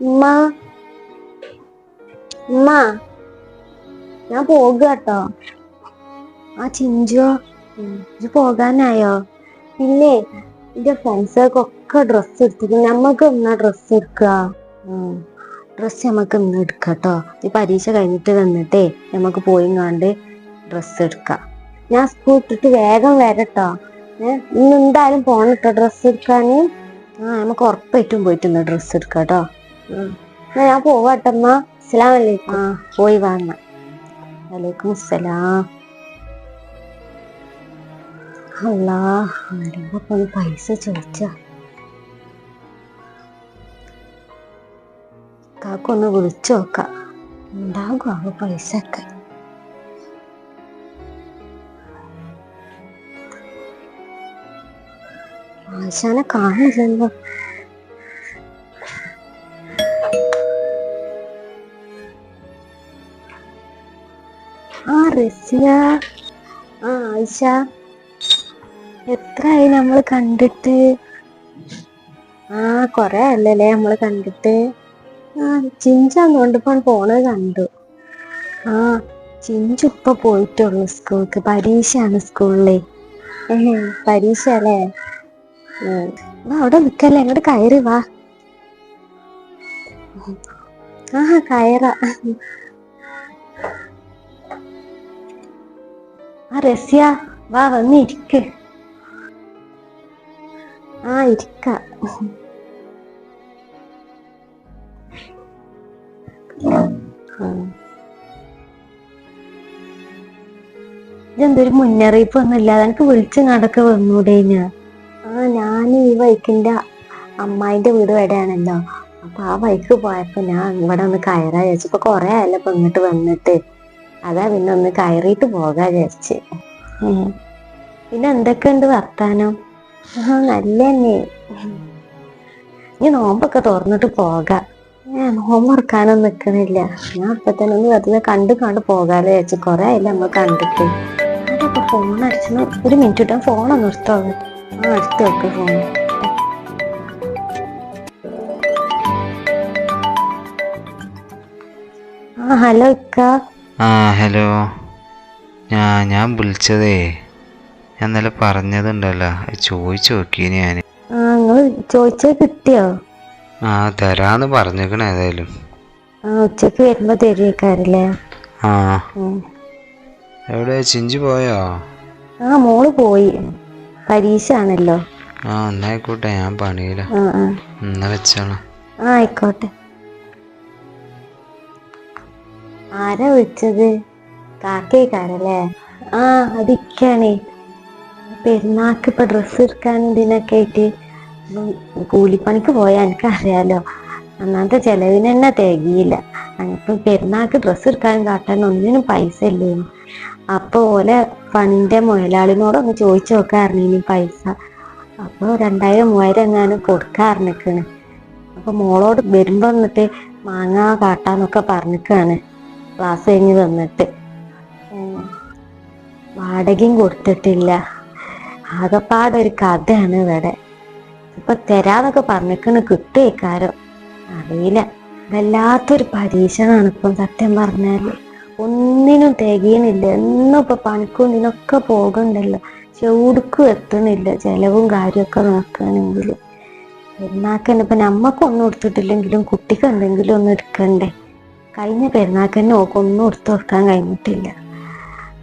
ഉമ്മ. ഉമ്മ. ഞാൻ പോകുക കേട്ടോ ആ ചിഞ്ചോ ഇത് പോകാനായോ? പിന്നെ എന്റെ ഫ്രണ്ട്സുകൾക്കൊക്കെ ഡ്രസ്സ് എടുത്തിട്ട് നമ്മക്ക് എന്നാ ഡ്രസ്സ് എടുക്കുക ഡ്രസ്സ് നമുക്ക് ഇന്ന് എടുക്കാം കേട്ടോ ഈ പരീക്ഷ കഴിഞ്ഞിട്ട് വന്നിട്ടേ നമുക്ക് പോയി കണ്ട് ഡ്രസ്സ് എടുക്കാം. ഞാൻ സ്കൂൾ ഇട്ടിട്ട് വേഗം വരട്ടോ. ഇന്ന് എന്തായാലും പോണം കേട്ടോ ഡ്രസ്സ് എടുക്കാൻ ആ നമുക്ക് ഉറപ്പായിട്ടും പോയിട്ടുണ്ട് ഡ്രസ്സ് എടുക്കാം കേട്ടോ ഞാൻ പോവാട്ടമ്മ അസ്സലാം വലൈക്കും ആ പോയി വാങ്ങ വലൈക്കും അസ്സലാം. അല്ലാ വരുമ്പോ പോയി പൈസ ചോദിച്ച. കാക്കൊന്ന് വിളിച്ചു നോക്കാം. ഉണ്ടാകും ആ പൈസ ഒക്കെ ആശാനെ കാണില്ലല്ലോ റസിയ ആ ആയിഷ. എത്രയായി നമ്മൾ കണ്ടിട്ട്? ആ കൊറേ അല്ലല്ലേ നമ്മൾ കണ്ടിട്ട്? ആ ചിഞ്ചാന്ന് കൊണ്ടിപ്പോ പോണത് കണ്ടു. ആ ചിഞ്ചു ഇപ്പൊ പോയിട്ടുള്ളു സ്കൂൾക്ക്. പരീക്ഷയാണ് സ്കൂളിലെ. പരീക്ഷ അല്ലേ അവിടെ നിക്കല്ലേ. അങ്ങോട്ട് കയറി വാ. ആ കയറ. ആ റസ്യ വാ വന്ന് ഇരിക്ക്. ആ ഇരിക്ക. ഇതെന്തൊരു മുന്നറിയിപ്പ് ഒന്നും ഇല്ലാതെ എനിക്ക് വിളിച്ച് നടക്ക വന്നൂടെ ഞാൻ ആ ഞാൻ ഈ വൈക്കിന്റെ അമ്മായിന്റെ വീട് എവിടെയാണല്ലോ. അപ്പൊ ആ വൈക്ക് പോയപ്പോ ഞാൻ ഇവിടെ ഒന്ന് കയറാ ചോദിച്ചപ്പോ കൊറേ ആയല്ലോ ഇപ്പൊ ഇങ്ങോട്ട് വന്നിട്ട്. അതാ പിന്നെ ഒന്ന് കയറിയിട്ട് പോകാ വിചാരിച്ച്. പിന്നെ പിന്നെ എന്തൊക്കെയുണ്ട് വർത്താനം? നല്ല തന്നെ ഇനി നോമ്പൊക്കെ തുറന്നിട്ട് പോകാം. ഞാൻ നോമ്പറക്കാനൊന്നും നിക്കണില്ല. ഞാൻ അപ്പൊ തന്നെ ഒന്ന് വെറുതെ കണ്ടു കണ്ട് പോകാലോ ചേച്ചി കൊറേ ആയില്ല നമ്മൾ കണ്ടിട്ട്. അതൊക്കെ ഫോൺ അടിച്ചു ഒരു മിനിറ്റ് ഇട്ടാ? ഫോണൊന്ന് എടുത്തോ ആ എടുത്ത് വെക്ക് ഫോൺ ആ ഹലോ ഇക്ക. ആ ഹലോ. ഞാ ഞാൻ വിളിച്ചതേ. ഞാൻ ഇന്നലെ പറഞ്ഞതുണ്ടല്ലോ. ചോദിച്ചു നോക്കി ഞാൻ ആ ചോദിച്ചത് കിട്ടിയോ? ആ തരാന്ന് പറഞ്ഞേക്കണ ഏതായാലും. ആ ഉച്ചയ്ക്ക് വരുമ്പോ തരുവേക്കാരല്ലേ ആ. എവിടെ? ചിഞ്ചു പോയോ? ആ മോൾ പോയി. പരീക്ഷ ആണല്ലോ ആ എന്നായിക്കോട്ടെ ഞാൻ പണിയില്ല ആ ആ. എന്നാ വെച്ചോളാം. ആ ആയിക്കോട്ടെ. ആരാ വിളിച്ചത്? കാക്കേക്കാരല്ലേ ആ അതിക്കാണേ പെരുന്നാക്ക് ഇപ്പൊ ഡ്രസ്സ് എടുക്കാൻ ഇതിനൊക്കെ ആയിട്ട് കൂലിപ്പണിക്ക് പോയാ എനിക്കറിയാലോ. അന്നത്തെ ചെലവിന് തന്നെ തികയില്ല. ഇപ്പൊ പെരുന്നാക്ക് ഡ്രസ്സ് എടുക്കാനും കാട്ടാൻ ഒന്നിനും പൈസ ഇല്ലേ അപ്പൊ ഓലെ പണിന്റെ മുതലാളിനോടൊന്ന് ചോദിച്ചു നോക്കാറുണ്ട് ഇനി പൈസ. അപ്പൊ രണ്ടായിരം മൂവായിരം എങ്ങാനും കൊടുക്കാറിനിക്കണ് അപ്പൊ മോളോട് വരുമ്പോ വന്നിട്ട് മാങ്ങ കാട്ടാന്നൊക്കെ പറഞ്ഞിക്കാണ്. ക്ലാസ് കഴിഞ്ഞ് വന്നിട്ട്. ഉം. വാടകയും കൊടുത്തിട്ടില്ല. ആകപ്പാടൊരു കഥയാണ് ഇവിടെ. ഇപ്പൊ തരാന്നൊക്കെ പറഞ്ഞിക്കണ് കിട്ടിയേക്കാരോ അറിയില്ല. വല്ലാത്തൊരു പരീക്ഷണാണ് ഇപ്പം സത്യം പറഞ്ഞാൽ. ഒന്നിനും തികയണില്ല. എന്നും ഇപ്പൊ പണിക്കും ഇതിനൊക്കെ പോകണ്ടല്ലോ ചൂടുക്കും എത്തണില്ല. ചെലവും കാര്യമൊക്കെ നോക്കുകയാണെങ്കിൽ എന്നാക്കന്നെ ഇപ്പൊ നമ്മക്കൊന്നും എടുത്തിട്ടില്ലെങ്കിലും കുട്ടിക്ക് എന്തെങ്കിലും ഒന്ന് എടുക്കണ്ടേ? കഴിഞ്ഞ പെരുന്നാക്ക് തന്നെ ഓക്ക് എടുത്തു കൊടുക്കാൻ കഴിഞ്ഞിട്ടില്ല.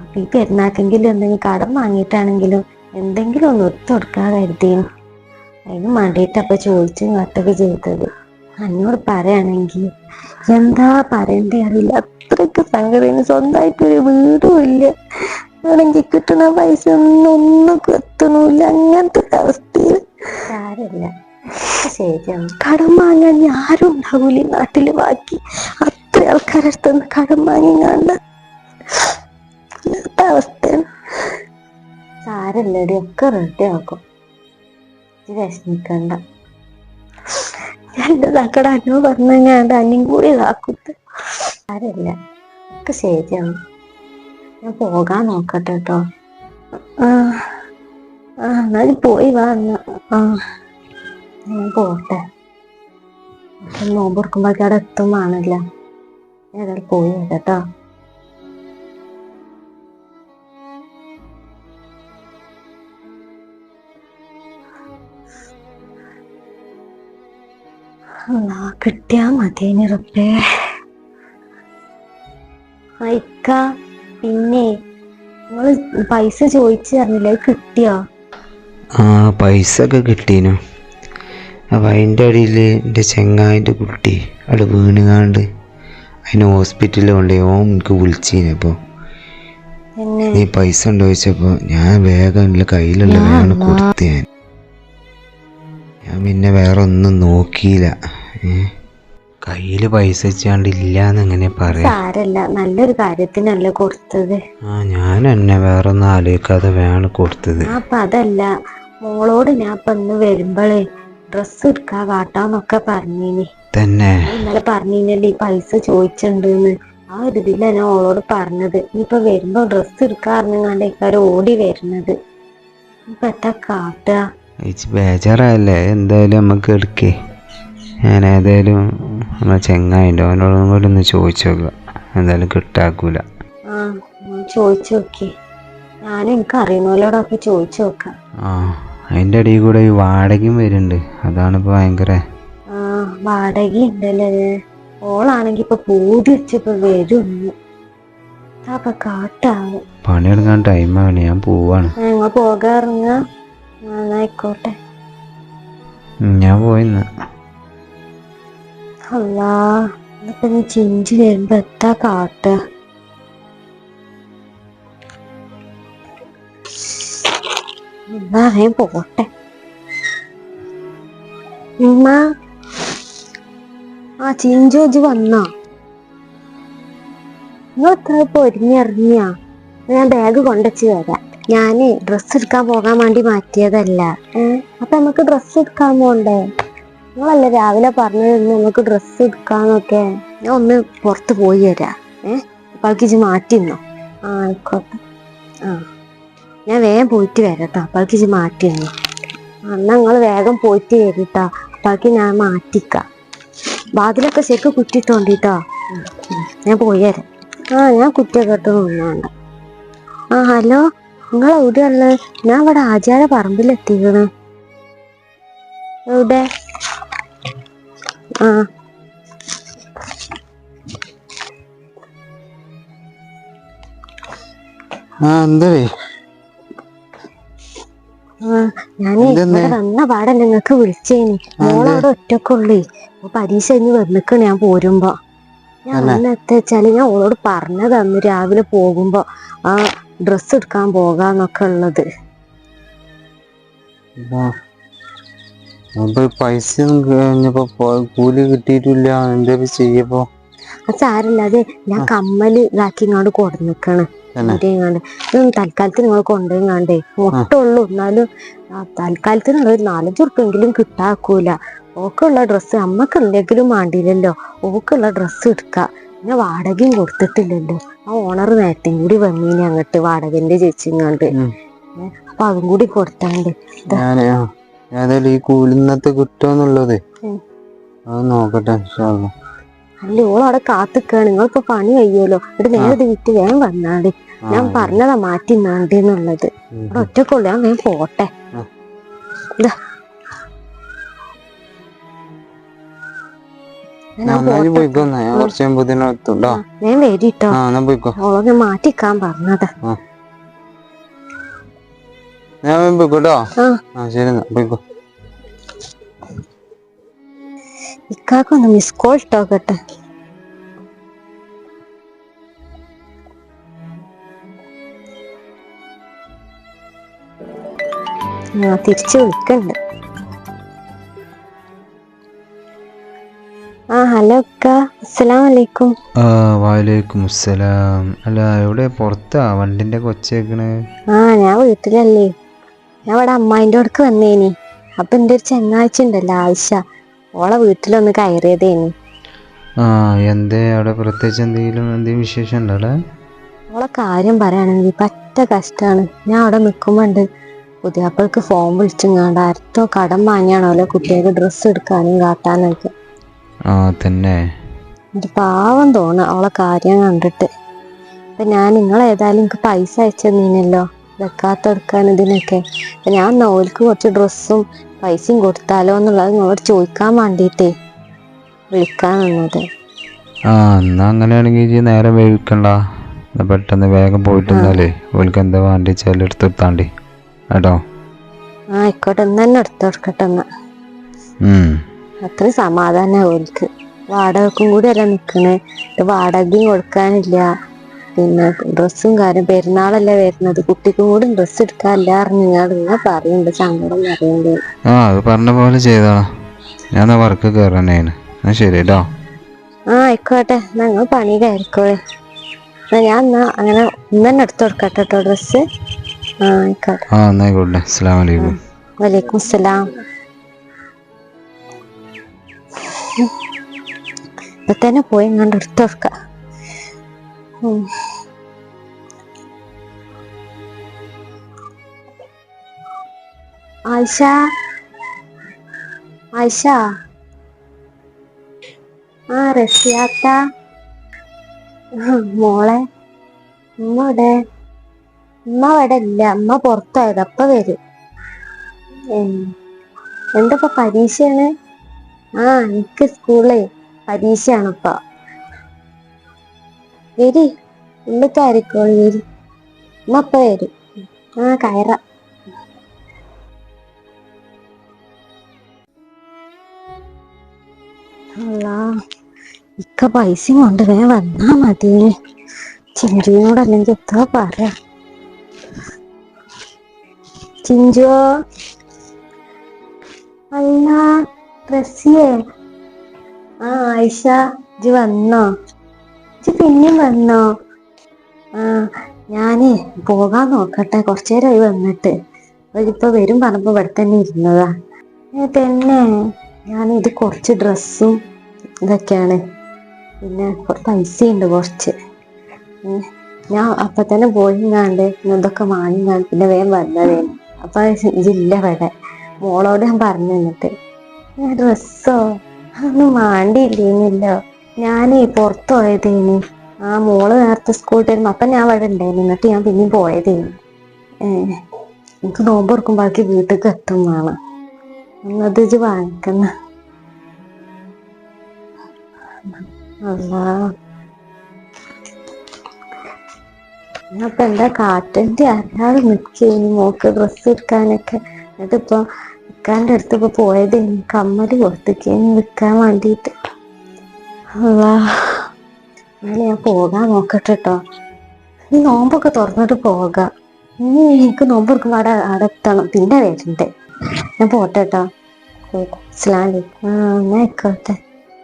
അപ്പൊ ഈ പെരുന്നാക്കെങ്കിലും എന്തെങ്കിലും കടം വാങ്ങിയിട്ടാണെങ്കിലും എന്തെങ്കിലും ഒന്ന് എടുത്തു കൊടുക്കാൻ കരുതിയും. അതിന് വേണ്ടിയിട്ട് ചോദിച്ചു ചോദിച്ചും കത്തൊക്കെ ചെയ്തത്. എന്നോട് പറയുകയാണെങ്കിൽ എന്താ പറയണ്ടേ അറിയില്ല. അത്രയ്ക്ക് സങ്കടം സ്വന്തമായിട്ടൊരു വീടും ഇല്ല. ആണെങ്കിൽ കിട്ടുന്ന പൈസ ഒന്നും ഒന്നും എത്തണില്ല. അങ്ങനത്തെ ഒരു അവസ്ഥയിൽ ആരല്ല ശരിയാണ്. കടം വാങ്ങാൻ ആരും ഉണ്ടാവൂല നാട്ടിൽ ബാക്കി. ആൾക്കാരുടെ അടുത്തുനിന്ന് കടം വാങ്ങി കണ്ട ഇങ്ങനത്തെ അവസ്ഥയാണ്. സാരല്ലടി ഒക്കെ റെഡി ആക്കും. വിഷമിക്കണ്ട. എന്റെ തക്കട അന്നോ പറഞ്ഞു ഞാൻ അന്യം കൂടി ഇതാക്കും സാരല്ല ഒക്കെ ശരിയാണ് ഞാൻ പോകാൻ നോക്കട്ടെ കേട്ടോ ആ പോയി വാ എന്നാ. ആ. ഞാൻ പോട്ടെ. നോമ്പ് കൊടുക്കുമ്പോഴേക്കും അവിടെ എത്തുമാണല്ല ഏതായാലും പോയി കേട്ടോ കിട്ടിയാ മതിയേനി റബ്ബേ അയക്ക പിന്നെ നിങ്ങൾ പൈസ ചോദിച്ചു തന്നില്ലേ കിട്ടിയോ? ആ പൈസ ഒക്കെ കിട്ടീനു. അപ്പം അതിന്റെ അടിയിൽ എന്റെ ചെങ്ങായിന്റെ കുട്ടി അവിടെ വീണുകാണ്ട് അതിന് ഹോസ്പിറ്റലിൽ കൊണ്ടുപോയി ഓൻ എനിക്ക് വിളിച്ചീന് അപ്പോൾ നീ പൈസ ഉണ്ടോ ചോദിച്ചപ്പോൾ ഞാൻ വേഗം എന്റെ കയ്യിലുള്ള വേഗം കൊടുത്ത് ഞാൻ. ഞാൻ പിന്നെ വേറെ ഒന്നും നോക്കിയില്ല. കയ്യിൽ പൈസ വെച്ചാണ്ട് ഇല്ലാന്ന് എങ്ങനെ പറയാം? സാരല്ല. നല്ലൊരു കാര്യത്തിനല്ലേ കൊടുത്തത്. ആ ഞാൻ എന്നെ വേറെ ഒന്നും ആലോചിക്കാതെ വേണം കൊടുത്തത്. ആ അപ്പൊ അതല്ല. മോളോട് ഞാൻ ഇപ്പൊ ഇന്ന് വരുമ്പളേ ഡ്രസ്സ് എടുക്കാ കാട്ടാന്നൊക്കെ പറഞ്ഞീനി. തന്നെ. ഞാൻ ഇന്നലെ പറഞ്ഞില്ലേ പൈസ ചോദിച്ചിട്ടുണ്ടെന്ന് ആ ഒരു ഇതിലാണ് ഞാൻ ഓളോട് പറഞ്ഞത്. ഇനിയിപ്പൊ വരുമ്പോ ഡ്രസ്സ് എടുക്കാറിഞ്ഞാണ്ട് ഇക്കാര് ഓടി വരുന്നത് ഇപ്പൊ എത്താ കാട്ടുക ഇച്ച് ബേജാറല്ലേ എന്തായാലും നമുക്ക് എടുക്കേ. ഞാൻ ഏതായാലും നമ്മളെ ചെങ്ങായിന്റെ അവനോടും കൂടി ഒന്ന് ചോദിച്ചു നോക്കുക എന്തായാലും കിട്ടാക്കൂല. ആ ഞാൻ ചോദിച്ചു നോക്കേ. ഞാനും എനിക്ക് അറിയുന്നവരോടൊക്കെ ചോദിച്ചു നോക്കാം. ആ അതിന്റെ ഇടയിൽ കൂടെ ഈ വാടകയും വരുന്നുണ്ട്. അതാണ് ഇപ്പോൾ ഭയങ്കര ആ വാടക ഉണ്ടല്ലേ ഓളാണെങ്കി ഇപ്പൊ പൂതി വെച്ചിപ്പോ വരുന്നു കാട്ടാവും പണിയെടുക്കാൻ ടൈമാണ് ഞാൻ പോവാണ്. ഞങ്ങൾ പോകാറിങ്ങ ആയിക്കോട്ടെ. ഞാൻ പോയിന്ന് അല്ലാ ഇപ്പൊ നീ ചിഞ്ചി വരുമ്പോ എത്താ കാട്ട. എന്നാ വേഗം പോട്ടെ. ഉമ്മ. ആ ചിഞ്ചു ഇജ്ജ് വന്നാ? നിങ്ങൾ എത്ര പൊരിഞ്ഞിറങ്ങിയാ. ഞാൻ ബാഗ് കൊണ്ടുവച്ച് തരാം. ഞാൻ ഡ്രസ്സ് എടുക്കാൻ പോകാൻ വേണ്ടി മാറ്റിയതല്ല. അപ്പൊ നമുക്ക് ഡ്രസ്സ് എടുക്കാൻ പോണ്ടേ? നിങ്ങളല്ലേ രാവിലെ പറഞ്ഞിരുന്നു നമുക്ക് ഡ്രസ്സ് എടുക്കാന്നൊക്കെ. ഞാൻ ഒന്ന് പുറത്ത് പോയി തരാം അപ്പൊ അവൾക്ക് ഇജ്ജ് മാറ്റിന്നോ ആ ആയിക്കോട്ടെ. ആ. ഞാൻ വേഗം പോയിട്ട് വരാട്ടോ. അപ്പാൾക്ക് ഇജ്ജ് മാറ്റിന്നോ എന്നാ നിങ്ങൾ വേഗം പോയിട്ട് വരിട്ടോ. അപ്പാൾക്ക് ഞാൻ മാറ്റിക്കാം. വാതിലൊക്കെ ശരിക്കും കുറ്റിട്ടോണ്ടിട്ടോ ഞാൻ പോയി തരാം ആ ഞാൻ കുറ്റിയൊക്കെ ഇട്ട് നിന്നോണ്ട. ആ ഹലോ നിങ്ങൾ എവിടെയുള്ളത് ഞാൻ ഇവിടെ ആചാര പറമ്പിലെത്തിക്കണ്. എവിടെ? ആ. ആ എന്താ ഞാനേ? വന്ന പാടെ നിങ്ങക്ക് വിളിച്ചേനി. മോളവിടെ ഒറ്റക്കുള്ളേ. പരീക്ഷ കഴിഞ്ഞ് വന്നിക്കണ് ഞാൻ പോരുമ്പോ. ഞാൻ എത്തുവെച്ചാൽ ഞാൻ ഓളോട് പറഞ്ഞതന്ന് രാവിലെ പോകുമ്പോ. ആ ഡ്രസ്സ് എടുക്കാൻ പോകാന്നൊക്കെ ഉള്ളത്. പൈസ കൂലി കിട്ടിയിട്ടില്ല. എന്താ ചെയ്യപ്പോ? സാരല്ല. അത് ഞാൻ കമ്മൽ ഇതാക്കി ഇങ്ങോട്ട് കൊടുന്നിക്കാണ്? ഇങ്ങാണ്ട് ഇതൊന്നും തൽക്കാലത്തിന് നിങ്ങൾ കൊണ്ടുപോയിങ്ങാണ്ടേ മുട്ടുള്ളൂ എന്നാലും തൽക്കാലത്ത് തൽക്കാലത്തിന് ഒരു നാലഞ്ച് ഉറുപ്പെങ്കിലും കിട്ടാക്കൂല. ഓക്കുള്ള ഡ്രസ്സ് അമ്മക്കുണ്ടെങ്കിലും വേണ്ടിയില്ലല്ലോ ഓക്കുള്ള ഡ്രസ്സ് എടുക്ക. പിന്നെ വാടകയും കൊടുത്തിട്ടില്ലല്ലോ. ആ ഓണർ നേരത്തെ കൂടി വന്നീനി അങ്ങോട്ട് വാടകന്റെ ചേച്ചിങ്ങാണ്ട്. ഇങ്ങാണ്ട് അപ്പൊ അതും കൂടി കൊടുത്താണ്ട്. ഈ കൂലിന്നത്തെ കിട്ടുമെന്നുള്ളത്. അത് നോക്കട്ടെ. അല്ല ഓളവിടെ കാത്തിക്കാണ്. നിങ്ങളിപ്പോ പണി കഴിയുമല്ലോ എന്നിട്ട് നേരത്തെ വിറ്റ് വേഗം വന്നാണ്ട്. ഞാൻ പറഞ്ഞതാ മാറ്റി നാണ്ടെന്നുള്ളത്. ഇവിടെ ഒറ്റക്കുള്ളൂ. ഞാൻ വേഗം പോട്ടെ. ഞാൻ വരിട്ടോ. ഓളെ മാറ്റിക്കാൻ പറഞ്ഞതാ. ഞാൻ പോയിക്കോട്ടോ. ആ. ആ ശരി പോയിക്കോ. ഇക്കാക്കൊന്ന് മിസ് കോൾ ഇട്ടോക്കട്ടെ. ആ തിരിച്ചു വിളിക്കുന്നുണ്ട് ആ ഹലോ അക്ക. അസ്സലാം വലൈക്കും ആ വാലേക്കും അസ്സലാം. അല്ല എവിടെ പുറത്താ? വണ്ടിന്റെ കൊച്ചേക്കണ്. ആ ഞാൻ വീട്ടിലല്ലേ. ഞാൻ ഇവിടെ അമ്മായിന്റെ അടുക്ക് വന്നേനി. അപ്പൊ എന്റെ ഒരു ചെങ്ങാഴ്ച ഉണ്ടല്ലോ ആയിഷ. ഓളെ വീട്ടിലൊന്ന് കയറിയതേനി. ആ എന്തേ? അവിടെ പ്രത്യേകിച്ച് എന്തെങ്കിലും എന്തെങ്കിലും വിശേഷം ഉണ്ടോ അവിടെ? ഓളെ കാര്യം പറയാണെങ്കിൽ പറ്റ കഷ്ടാണ്. ഞാൻ അവിടെ നിൽക്കുമ്പോണ്ട് പുതിയാപ്പിൾക്ക് ഫോൺ വിളിച്ചിങ്ങാണ്ട് ആരത്തോ കടം വാങ്ങിയാണോ അല്ലെ കുട്ടികൾക്ക് ഡ്രസ്സ് എടുക്കാനും കാട്ടാനൊക്കെ? ആ തന്നെ ഒരു പാവം തോന്നുക അവളെ കാര്യം കണ്ടിട്ട്. അപ്പൊ ഞാൻ നിങ്ങൾ ഏതായാലും എനിക്ക് പൈസ അയച്ചു തന്നീനല്ലോ. വെക്കാത്തെടുക്കാൻ ഇതിനൊക്കെ. അപ്പൊ ഞാൻ എന്നാ ഓൽക്ക് കുറച്ച് ഡ്രസ്സും പൈസയും കൊടുത്താലോ എന്നുള്ളത് നിങ്ങളോട് ചോദിക്കാൻ വേണ്ടിയിട്ടേ വിളിക്കാൻ നിന്നത്. ആ എന്നാ അങ്ങനെയാണെങ്കിൽ നേരെ വേവിക്കണ്ട പെട്ടെന്ന് വേഗം പോയിട്ടുന്നാലേ ഓൽക്ക് എന്താ വേണ്ടി വെച്ചാൽ എടുത്തെടുത്താണ്ടി കേട്ടോ? ആയിക്കോട്ടെ ഇന്ന് തന്നെ എടുത്തു കൊടുക്കട്ടെ എന്നാ ഉം. അത്രയും സമാധാനം ഓൽക്ക്. വാടകക്കും കൂടി അല്ല നിക്കണേ? വാടകയും കൊടുക്കാനില്ല. പിന്നെ ഡ്രസ്സും കാര്യം പെരുന്നാളല്ലേ വരുന്നത്. കുട്ടിക്കും കൂടി ഡ്രസ്സ് എടുക്കാനില്ല നിങ്ങൾ ഇങ്ങനെ പറയുന്നുണ്ട് സങ്കടം അറിയണ്ട ആ അത് പറഞ്ഞ പോലെ ചെയ്തോളാം. ഞാൻ വർക്ക് കയറാനാണ് എന്നാ ശരി കേട്ടോ ആ ആയിക്കോട്ടെ. ഞങ്ങൾ പണി കയറിക്കോളെ എന്നാ ഞാൻ എന്നാ അങ്ങനെ ഇന്ന് തന്നെ എടുത്തു കൊടുക്കട്ടെ കേട്ടോ ഡ്രസ്സ്. ആ ആയിക്കോട്ടെ ആ എന്നായിക്കോട്ടെ അസ്സാം വലൈക്കും വലൈക്കും സലാം ഇപ്പൊ തന്നെ പോയി എടുത്തു ആയിഷ ആയിഷ ആ റസിയാത്ത മോളെ ഉമ്മ ഇവിടെ ഉമ്മ അവിടെ ഇല്ല അമ്മ പുറത്തായത്. അപ്പൊ വരും. എന്തപ്പോ പരീക്ഷയാണ്? ആ എനിക്ക് സ്കൂളിലെ പരീക്ഷയാണപ്പാ. വരി. ഉള്ളിൽ കയറിക്കോളി വരി. അമ്മ അപ്പ വരും. ആ കയറ. ഇക്ക പൈസയും കൊണ്ട് വന്നാ മതി ചിഞ്ചുവിനോട് അല്ലെങ്കിൽ എത്ര പറയാ. ചിഞ്ചുവോ അല്ല റസിയേ. ആ ആയിഷ ഇജ് വന്നോ? ഇജ് പിന്നെയും വന്നോ? ആ ഞാനേ പോകാൻ നോക്കട്ടെ. കുറച്ചു നേരമായി വന്നിട്ട്. ഇപ്പൊ വരും പറഞ്ഞപ്പോ ഇവിടെ തന്നെ ഇരുന്നതാ തന്നെ ഞാൻ ഇത് കുറച്ച് ഡ്രസ്സും ഇതൊക്കെയാണ്. പിന്നെ കുറച്ച് ഉണ്ട് കുറച്ച്. ഞാൻ അപ്പൊ തന്നെ പോയിങ്ങാണ്ട് ഇതൊക്കെ വാങ്ങിങ്ങാണ്ട് പിന്നെ വേഗം വന്നതേ അപ്പൊ ഇതില്ല ഇവിടെ മോളോട് ഞാൻ പറഞ്ഞു എന്നിട്ട് ഡ്രസ്സോ? അതൊന്നും മാണ്ടിയില്ലേനല്ലോ ഞാനേ പുറത്തു പോയതേനി. ആ മോൾ നേരത്തെ സ്കൂളിൽ തരുമ്പോ അപ്പൊ ഞാൻ അവിടെ ഉണ്ടായിരുന്നു. എന്നിട്ട് ഞാൻ പിന്നെയും പോയതേനി. എനിക്ക് നോമ്പ് തുറക്കുമ്പോഴേക്ക് വീട്ടിലേക്ക് എത്തും വേണം. എന്നത് വാങ്ങിക്കുന്ന. അല്ലാ ഇപ്പൊ എന്താ കാറ്റന്റെ അറിയാതെ നിൽക്കേനി മോക്ക് ഡ്രസ്സ് എടുക്കാനൊക്കെ. എന്നിട്ടിപ്പോ ഇക്കാന്റെ അടുത്ത് ഇപ്പൊ പോയത് കമ്മൽ കൊടുത്തേക്കേനി വിൽക്കാൻ വേണ്ടിയിട്ട് അല്ലാ എന്നാലും ഞാൻ പോകാൻ നോക്കട്ടെ കേട്ടോ ഈ നോമ്പൊക്കെ തുറന്നിട്ട് പോകാം. ഇനി എനിക്ക് നോമ്പ് എടുക്കുമ്പോൾ അവിടെ അവിടെ എത്തണം. പിന്നെ വരണ്ടെ. ഞാൻ പോട്ടെ കേട്ടോ അസ്സലാം വലൈക്കും ആ എന്നാ ആയിക്കോട്ടെ.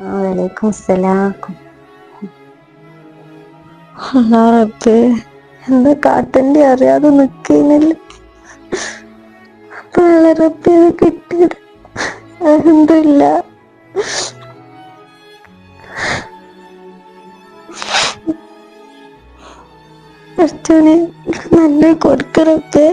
ആ വലൈക്കും അസ്സലാം. അല്ലാ എന്താ കാട്ടന്റെ അറിയാതെ നിൽക്കുന്നില്ല വളരെ കിട്ടിയത് അതെന്തില്ല. നല്ല കൊടുക്കറപ്പേ